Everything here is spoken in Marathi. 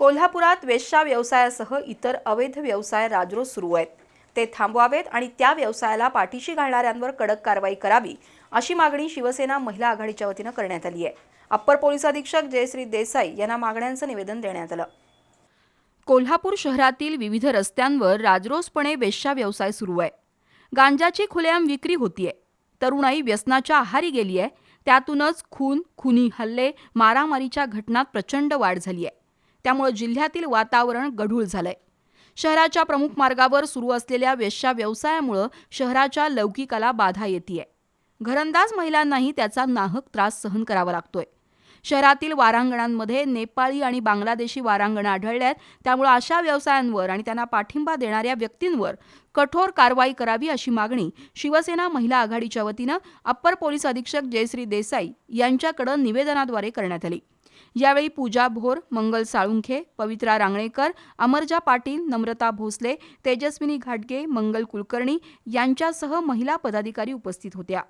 कोल्हापुरात वेश्या व्यवसायासह इतर अवैध व्यवसाय राजरोज सुरू आहेत. ते थांबवावेत आणि त्या व्यवसायाला पाठीशी घालणाऱ्यांवर कडक कारवाई करावी अशी मागणी शिवसेना महिला आघाडीच्या वतीनं करण्यात आली आहे. अप्पर पोलीस अधीक्षक जयश्री देसाई यांना मागण्यांचं निवेदन देण्यात आलं. कोल्हापूर शहरातील विविध रस्त्यांवर राजरोसपणे वेश्या व्यवसाय सुरू आहे. गांजाची खुलेआम विक्री होतीये. तरुणाई व्यसनाच्या आहारी गेली आहे त्यातूनच खून खुनी हल्ले मारामारीच्या घटनात प्रचंड वाढ झाली आहे त्यामुळे जिल्ह्यातील वातावरण गढूळ झालंय. शहराच्या प्रमुख मार्गावर सुरू असलेल्या वेश्या व्यवसायामुळं शहराच्या लौकिकाला बाधा येते घरंदाज महिलांनाही त्याचा नाहक त्रास सहन करावा लागतोय. शहरातील वारांगणांमध्ये नेपाळी आणि बांगलादेशी वारांगणं आढळल्यात. त्यामुळे अशा व्यवसायांवर आणि त्यांना पाठिंबा देणाऱ्या व्यक्तींवर कठोर कारवाई करावी अशी मागणी शिवसेना महिला आघाडीच्या वतीनं अप्पर पोलीस अधीक्षक जयश्री देसाई यांच्याकडे निवेदनाद्वारे करण्यात आली. यावेळी पूजा भोर मंगल साळुंखे पवित्रा रांगणेकर अमरजा पाटील नम्रता भोसले तेजस्विनी घाटगे मंगल कुलकर्णी यांच्यासह महिला पदाधिकारी उपस्थित होत्या.